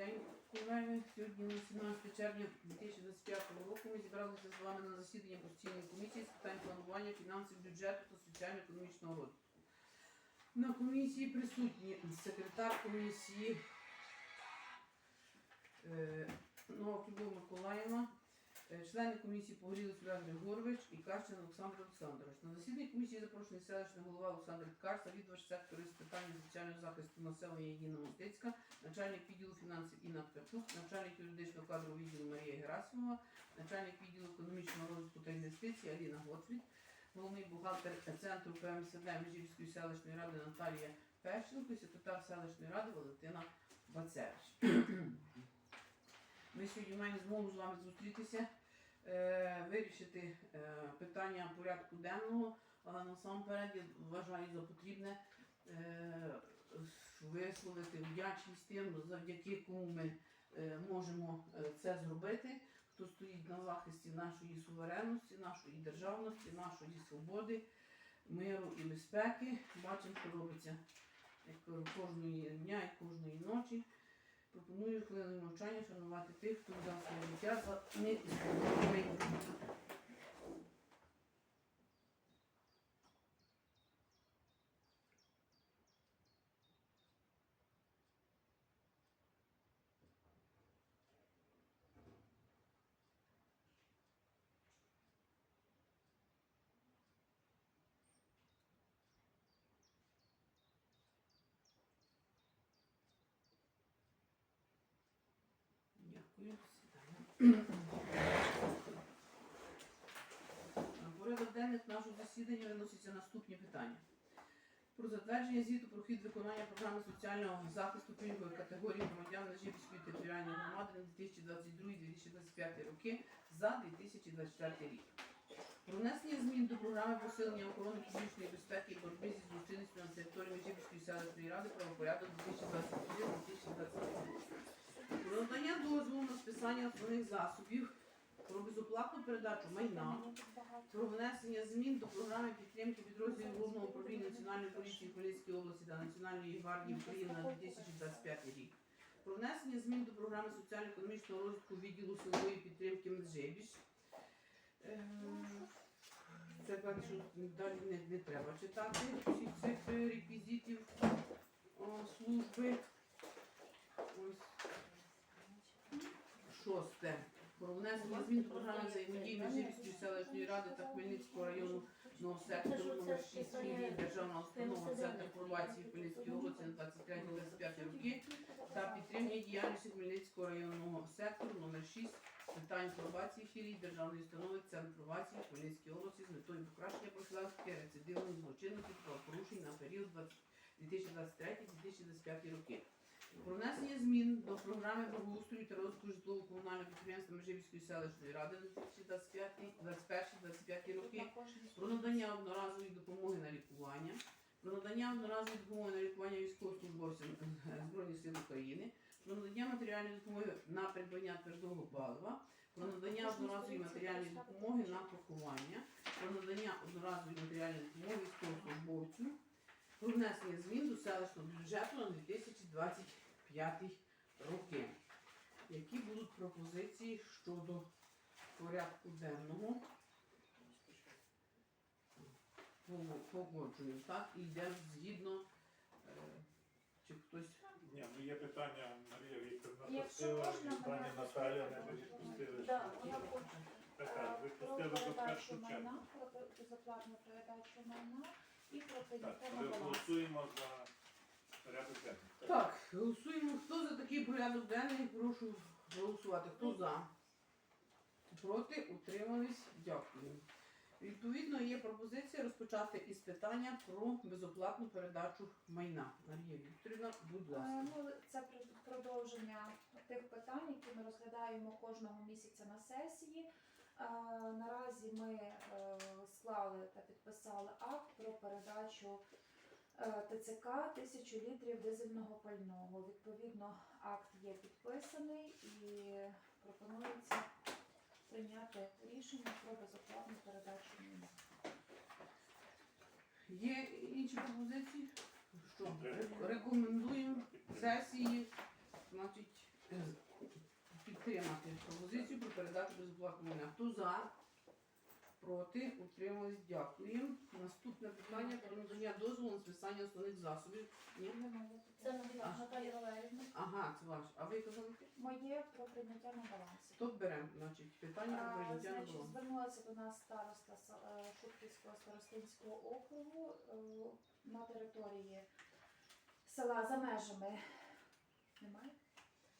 день, колеги. Сьогодні на 17 червня 2025 року ми зібралися з вами на засідання постійної комісії з питань планування фінансів, бюджету та соціально-економічного розвитку. На комісії присутні секретар комісії е, Новак Любов Миколаївна, е, члени комісії Погорілий Юрій Григорович і Карчин Олександр Олександрович. На засіданні комісії запрошений селищний голова Олександр Ткач, завідувач сектору з питань соціального захисту населення Єдина Мостицька, начальник відділу фінансів Інна Ткачук, начальник юридичного кадрового відділу Марія Герасимова, начальник відділу економічного розвитку та інвестицій Аліна Готфрід, головний бухгалтер центру ПМСД Межівської селищної ради Наталія Пещенко секретар селищної ради Валентина Бацевич. Ми сьогодні маємо змогу з вами зустрітися, е, вирішити е, питання порядку денного, але насамперед я вважаю за потрібне е, висловити вдячність тим, завдяки кому ми е, можемо е, це зробити, хто стоїть на захисті нашої суверенності, нашої державності, нашої свободи, миру і безпеки. Бачимо, що робиться як кожної дня і кожної ночі. Пропоную хвилину навчання шанувати тих, хто взяв своє життя за мир і свободу України. Дякую. Порядок денних нашого засідання виносяться наступні питання. Про затвердження звіту про хід виконання програми соціального захисту пільгової категорії громадян Нажибської територіальної громади на 2022-2025 роки за 2024 рік. Про внесення змін до програми посилення охорони публічної безпеки і боротьби зі злочинністю на території Межибської селищної ради правопорядок 2024-2025 про надання дозволу на списання основних засобів, про безоплатну передачу майна, про внесення змін до програми підтримки підрозділів Головного управління Національної поліції Поліської області та Національної гвардії України на 2025 рік, про внесення змін до програми соціально-економічного розвитку відділу силової підтримки Меджибіж. Е, Це кажуть, далі не, не треба читати всіх цих реквізитів служби. Ось шосте. Про внесення змін програми взаємодії Межирівської селищної ради та Хмельницького району сектору номер 6 філії Державного установа Центр пробації Хмельницької області на 23-25 роки та підтримання діяльності Хмельницького районного сектору номер 6 з питань пробації філії Державної установи Центр пробації Хмельницької області з метою покращення профілактики рецидивної злочинності та порушень на період 2023-2025 роки. Про внесення змін до програми благоустрою та розвитку житлово-комунального підприємства Межибіської селищної ради на 2021-2025 роки, про надання одноразової допомоги на лікування, про надання одноразової допомоги на лікування військовослужбовцям Збройних сил України, про надання матеріальної допомоги на придбання твердого палива, про надання одноразової матеріальної допомоги на поховання, про надання одноразової матеріальної допомоги військовослужбовцю, про внесення змін до селищного бюджету на 2025 роки. Які будуть пропозиції щодо порядку денного? Пого- Погоджуємо, так? І йдемо згідно, е, чи хтось Ні, ну є питання, Марія Вікторовна Якщо просила, пані Наталя не відпустили. Так, ви про пустили до першу чергу. про безоплатну передачу майна і про Так, прийняття ми баланс. голосуємо за порядок денний. Так, голосуємо. Хто за такий порядок денний? Прошу голосувати. Хто за? Проти? Утримались? Дякую. Відповідно, є пропозиція розпочати із питання про безоплатну передачу майна. Марія Вікторівна, будь Е, ласка. Ну, це при- продовження тих питань, які ми розглядаємо кожного місяця на сесії. Наразі ми е, склали та підписали акт про передачу е, ТЦК тисячу літрів дизельного пального. Відповідно, акт є підписаний і пропонується прийняти рішення про безоплатну передачу майна. Є інші пропозиції? Що рекомендуємо сесії, значить, підтримати пропозицію про передачу безоплатного майна. Хто за? Проти? Утримались? Дякую. Наступне питання про надання дозволу на списання основних засобів. Ні? Це. Наталя Наталія Валерівна. Ага, це ваш. А ви казали? Моє про прийняття на балансі. Хто бере, значить, питання про А, прийняття на Значить, баланс. звернулася до нас староста С- е, старостинського округу е, на території села за межами. Немає?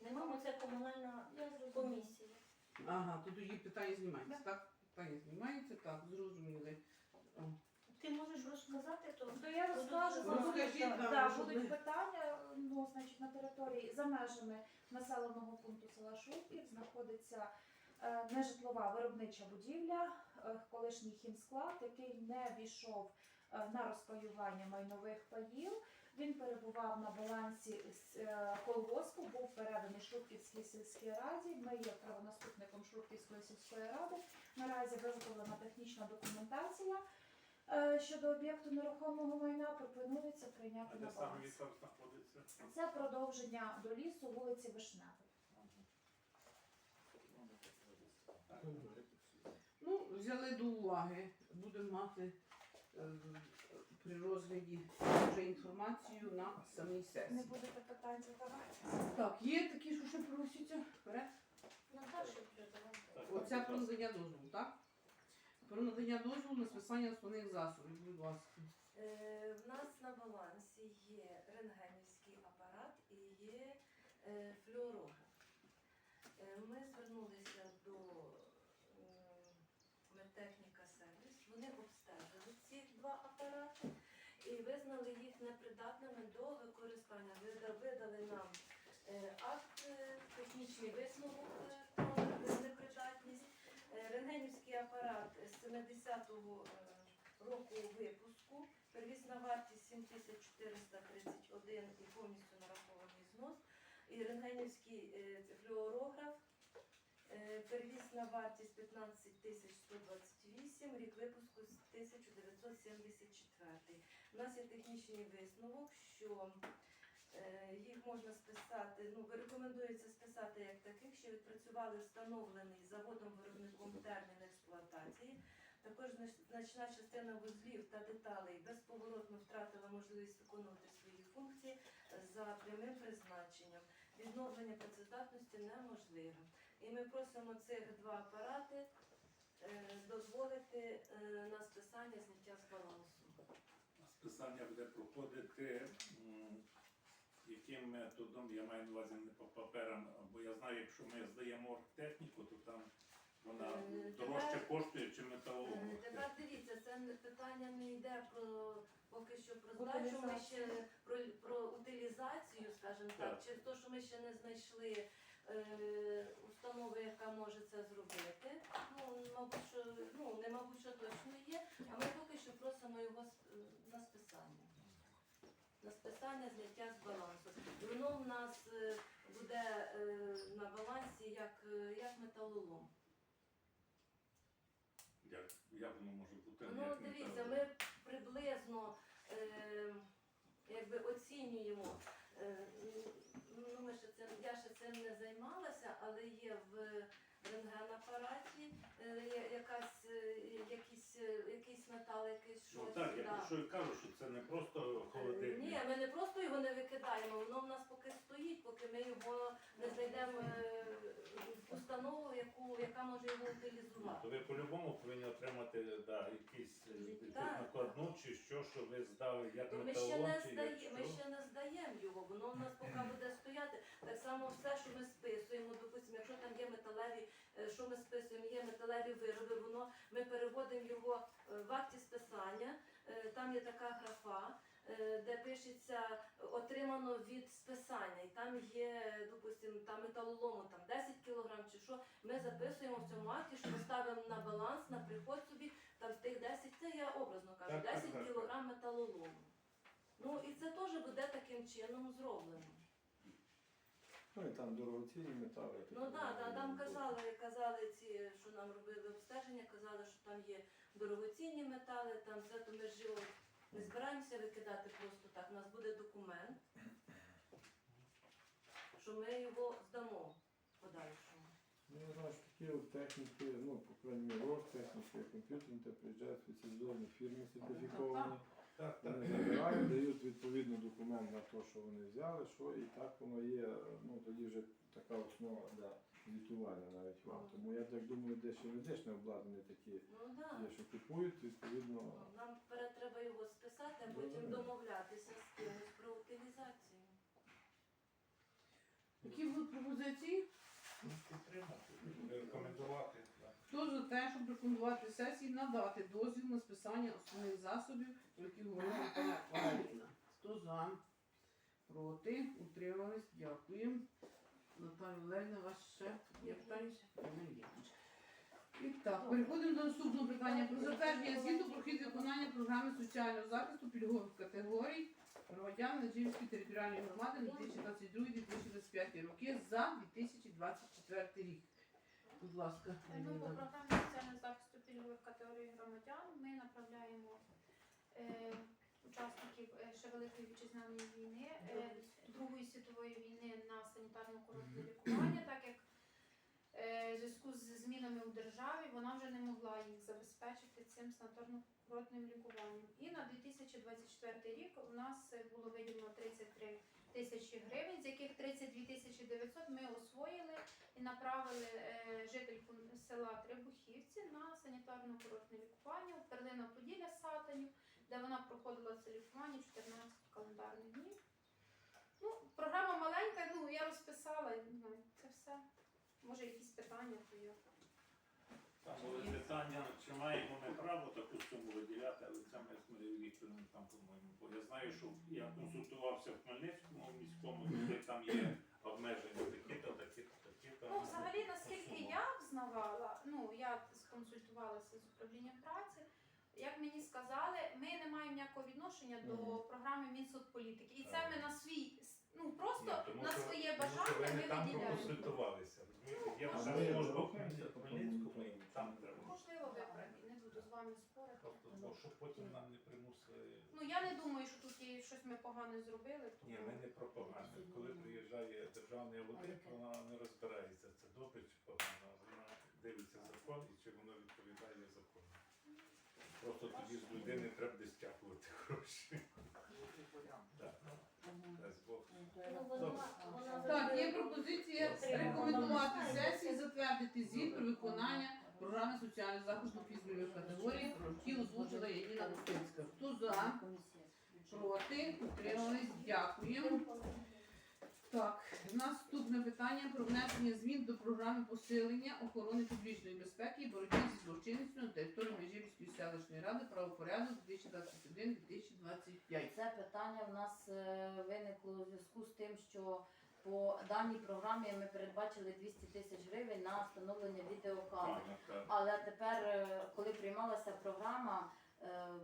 Нема, це комунальна комісія. Ага, то тоді питання знімається, так? Питання знімається, так, зрозуміли. О, Ти можеш розказати, то То я розкажу, Ну, будуть, да, да, щоб будуть ми- питання. Ну, значить, на території за межами населеного пункту села Шутків знаходиться е, нежитлова виробнича будівля, е, колишній хімсклад, який не війшов е, на розпаювання майнових паїв. Він перебував на балансі з, е, колгоспу, був переданий Шутківській сільській раді. Ми є правонаступником Шутківської сільської ради. Наразі виготовлена технічна документація. Е, Щодо об'єкту нерухомого майна пропонується прийняти на баланс. знаходиться? Це продовження до лісу вулиці Вишневої. Ну, взяли до уваги. Будемо мати при розгляді вже інформацію на самій Не сесії. будете питань задавати? Так, є такі, що ще просяться? Вперед. Наташа Оце про надання дозволу, так? Про надання дозволу на списання основних засобів, будь ласка. Е, В нас на балансі є рентгенівський апарат і є е, флюорограф. Е, Ми звернулися до м, медтехніка сервіс. Вони обстежили ці два апарати і визнали їх непридатними до використання. Вида- Видали нам е, акт, е, технічний висновок е, про непридатність. Рентгенівський апарат з 70-го е, року випуску. Первісна вартість 7431 і повністю нарахований знос. І рентгенівський флюорограф. Первісна вартість 15128, рік випуску з 1974. У нас є технічний висновок, що е, їх можна списати, ну рекомендується списати як таких, що відпрацювали встановлений заводом-виробником термін експлуатації. Також значна частина вузлів та деталей безповоротно втратила можливість виконувати свої функції за прямим призначенням. Відновлення працездатності неможливе. І ми просимо цих два апарати е, дозволити е, на списання зняття з балансу. Списання буде проходити яким методом, я маю на увазі не по паперам, бо я знаю, якщо ми здаємо оргтехніку, то там вона Е, дорожче коштує, чи металолом. Е, Тепер дивіться, це питання не йде про поки що про здачу. Ми ще про, про утилізацію, скажімо так, Так. через те, що ми ще не знайшли е, установи, яка може це зробити. Ну, мабуть, що ну не мабуть, що точно є. А ми поки що просимо його списання. На списання зняття з балансу. Воно в нас е, буде е, на балансі як, е, як металолом. Як, як воно може бути? Ну, як дивіться, металолом? ми приблизно е, якби оцінюємо. Е, ну, ми ще цим, я ще цим не займалася, але є в рентгенапараті е, якась, е, якийсь, якийсь метал, якийсь щось. Ну так, я да. про що і кажу, що це не просто холодильник. Ні, ми не просто його не викидаємо, воно в нас поки стоїть, поки ми його не знайдемо е, установу, яку, яка може його Ну, утилізувати. то ви по-любому повинні отримати да, якісь, е, якусь Так. накладну чи що, що ви здали як То ми ще не чи здає, як ми що. ще не здаємо його, воно в нас поки буде стояти. Так само все, що ми списуємо, допустимо, якщо там є металеві, е, що ми списуємо, є металеві вироби, воно ми переводимо його в акті списання. Е, Там є така графа. е, Де пишеться отримано від списання, і там є, допустимо, там металолому там 10 кг чи що. Ми записуємо в цьому акті, що ставимо на баланс, на приход собі, там з тих 10, це я образно кажу, Так, так, 10 так, кг металолому. Ну і це теж буде таким чином зроблено. Ну і там дорогоцінні метали. Ну так, да, да, там казали, казали ці, що нам робили обстеження, казали, що там є дорогоцінні метали, там все, то ми ж його не збираємося викидати просто так. У нас буде документ, що ми його здамо. подальшому. Ну, я знаю, що такі от техніки, ну, по крайній мірі, техніки, комп'ютерні, та приїжджають спеціалізовані фірми сертифіковані. Так, так. Вони забирають, дають відповідний документ на те, що вони взяли, що і так воно є, ну тоді вже така основа для звітування навіть вам. Тому я так думаю, де ще медичне обладнання такі Ну да. є, що купують, відповідно. Нам вперед треба його списати, а потім Добре. домовлятися з кимось про утилізацію. Які будуть пропозиції? Ну, Підтримати, рекомендувати. Хто за те, щоб рекомендувати сесії надати дозвіл на списання основних засобів, про які говорила пана Валеріна? Хто за? Проти? Утримались? Дякую. Наталія Валеріна, ваш ще є питання? І так, переходимо до наступного питання про затвердження звіту про хід виконання програми соціального захисту пільгових категорій громадян Наджівської територіальної громади на 2022-2025 роки за 2024 рік. Будь ласка, Ну, по програмі соціального захисту пільгових категорій громадян ми направляємо е, учасників е, ще Великої вітчизняної війни, е, Другої світової війни на санітарно-курортне лікування, так як е, в зв'язку з змінами у державі вона вже не могла їх забезпечити цим санаторно-курортним лікуванням. І на 2024 рік у нас е, було виділено 33 тисячі гривень, з яких 32 тисячі 900 ми освоїли і направили е, жительку села Требухівці на санітарно-курортне лікування у Перлина Поділля Сатанів, де вона проходила це лікування 14 календарних днів. Ну, програма маленька, ну я розписала, ну, це все. Може, якісь питання, то я. Там були питання, чи маємо ми право таку суму виділяти, але це ми з Марією Вікторовною там, по-моєму. Бо я знаю, що я консультувався в Хмельницькому міському, де там є обмеження такі-то. Ну, взагалі, наскільки я взнавала, ну я сконсультувалася з управлінням праці. Як мені сказали, ми не маємо ніякого відношення до програми Мінсоцполітики. І це ми на свій, ну просто Ні, тому на що- своє тому що бажання ви ми не там виділяємо. проконсультувалися. розумієте? Є А вже ми Хмельницькому, і напрямку. там треба. Можливо, ви праві, не буду з вами спорити. Просто, бо щоб потім нам не примусили. Ну я не думаю, що тут є щось ми погане зробили. Тому... Ні, ми не пропаганда. Коли приїжджає державний аудит, вона не розбирається, це добре чи погано. Вона дивиться закон і чи воно відповідає закону. Просто тоді з людини треба десь стягувати гроші. Так, дасть Бог. Ну, Так, є пропозиція рекомендувати сесії затвердити звіт про виконання програми соціального захисту фізичної категорії, про які озвучила Яніна Гостинська. За? Проти? Утримались? Дякую. Так, наступне питання про внесення змін до програми посилення охорони публічної безпеки і боротьби зі злочинністю на території Межівської селищної ради правопорядок 2021-2025. Це питання в нас е, виникло у зв'язку з тим, що по даній програмі ми передбачили 200 тисяч гривень на встановлення відеокамер. Але тепер, е, коли приймалася програма,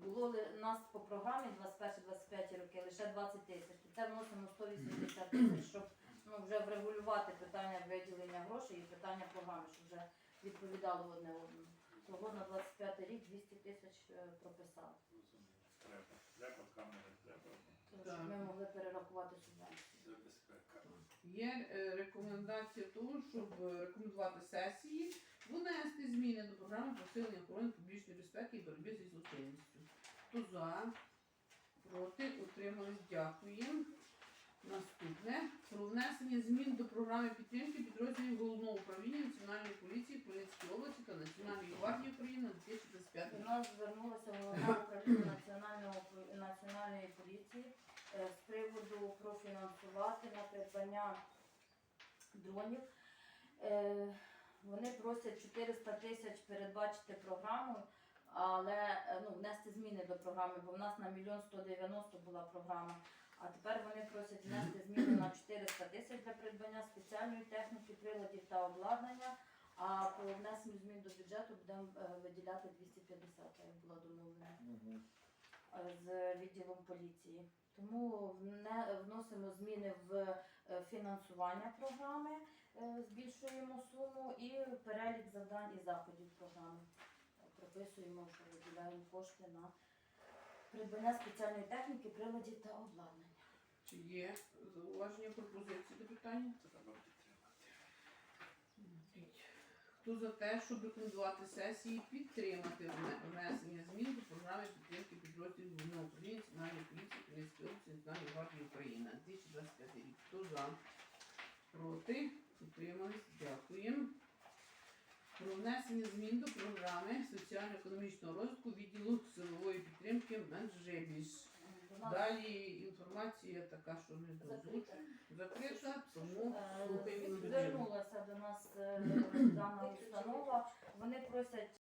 було ли- нас по програмі 21-25 роки лише 20 тисяч. То це вносимо 180 тисяч, щоб ну, вже врегулювати питання виділення грошей і питання програми, щоб вже відповідало одне одному. Того на 25 рік 200 тисяч е, прописали. Треба. Треба камери, треба Тому щоб ми могли перерахувати субвенцію. Є е, рекомендація того, щоб е, рекомендувати сесії внести зміни до програми посилення охорони публічної безпеки і боротьби зі злочинністю. Хто за? Проти? Утримались? Дякую. Наступне про внесення змін до програми підтримки підрозділів головного управління Національної поліції Хмельницької області та Національної гвардії України на 2025 До рік. нас звернулося головне управління національної поліції е, з приводу профінансувати на придбання дронів. Вони просять 400 тисяч передбачити програму, але е, ну, внести зміни до програми, бо в нас на мільйон 190 була програма. А тепер вони просять внести зміни на 400 тисяч для придбання спеціальної техніки, приладів та обладнання. А по внесенню змін до бюджету будемо е, виділяти 250, як була домовлена е, з відділом поліції. Тому вносимо зміни в фінансування програми, збільшуємо суму і перелік завдань і заходів програми. Е, Прописуємо, що виділяємо кошти на придбання спеціальної техніки, приладів та обладнання. Чи є зауваження пропозиції до питання? Хто за те, щоб рекомендувати сесії підтримати внесення змін до програми підтримки підрозділів головного управління Національної поліції Хмельницької області Національної гвардії України 2025 рік. Хто за? Проти? Утримались? Дякуємо. Про внесення змін до програми соціально-економічного розвитку відділу силової підтримки Менжебіж. Далі інформація така, що не Закрита. закрита, тому Е, слухаємо. Звернулася до нас е, дана установа. Вони просять